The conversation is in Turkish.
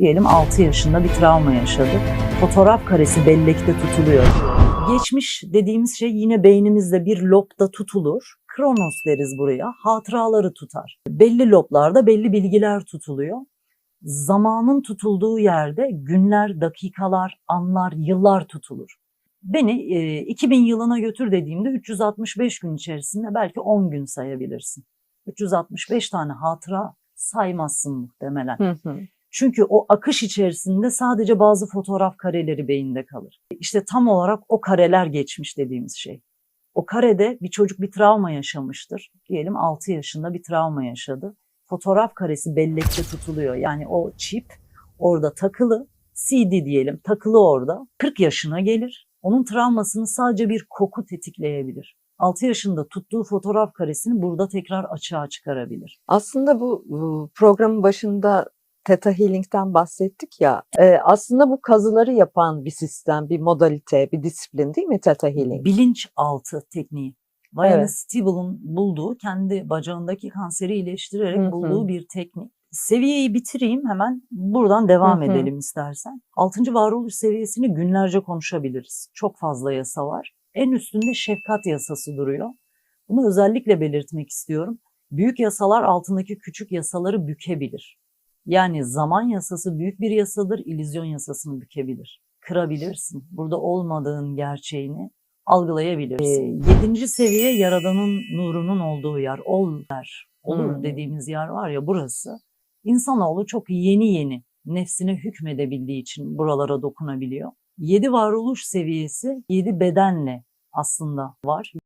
Diyelim 6 yaşında bir travma yaşadı. Fotoğraf karesi bellekte tutuluyor. Geçmiş dediğimiz şey yine beynimizde bir lobda tutulur. Kronos deriz buraya. Hatıraları tutar. Belli loblarda belli bilgiler tutuluyor. Zamanın tutulduğu yerde günler, dakikalar, anlar, yıllar tutulur. Beni e, 2000 yılına götür dediğimde 365 gün içerisinde belki 10 gün sayabilirsin. 365 tane hatıra saymazsın muhtemelen. Hı hı. Çünkü o akış içerisinde sadece bazı fotoğraf kareleri beyinde kalır. İşte tam olarak o kareler geçmiş dediğimiz şey. O karede bir çocuk bir travma yaşamıştır. Diyelim 6 yaşında bir travma yaşadı. Fotoğraf karesi bellekte tutuluyor. Yani o çip orada takılı. CD diyelim takılı orada. 40 yaşına gelir. Onun travmasını sadece bir koku tetikleyebilir. 6 yaşında tuttuğu fotoğraf karesini burada tekrar açığa çıkarabilir. Aslında bu, programın başında Theta Healing'den bahsettik ya. e, aslında bu kazıları yapan bir sistem, bir modalite, bir disiplin değil mi Theta Healing? bilinçaltı tekniği. Diana Evet. Stiebel'ın bulduğu, kendi bacağındaki kanseri iyileştirerek Hı hı. bulduğu bir teknik. Seviyeyi bitireyim hemen buradan devam Hı hı. edelim istersen. Altıncı varoluş seviyesini günlerce konuşabiliriz. Çok fazla yasa var. En üstünde şefkat yasası duruyor. Bunu özellikle belirtmek istiyorum. Büyük yasalar altındaki küçük yasaları bükebilir. Yani zaman yasası büyük bir yasadır, illüzyon yasasını bükebilir. Kırabilirsin. Burada olmadığın gerçeğini algılayabilirsin. Ee, yedinci seviye Yaradan'ın nurunun olduğu yer, ol der, olur Hmm. dediğimiz yer var ya burası. İnsanoğlu çok yeni yeni nefsine hükmedebildiği için buralara dokunabiliyor. Yedi varoluş seviyesi yedi bedenle aslında var.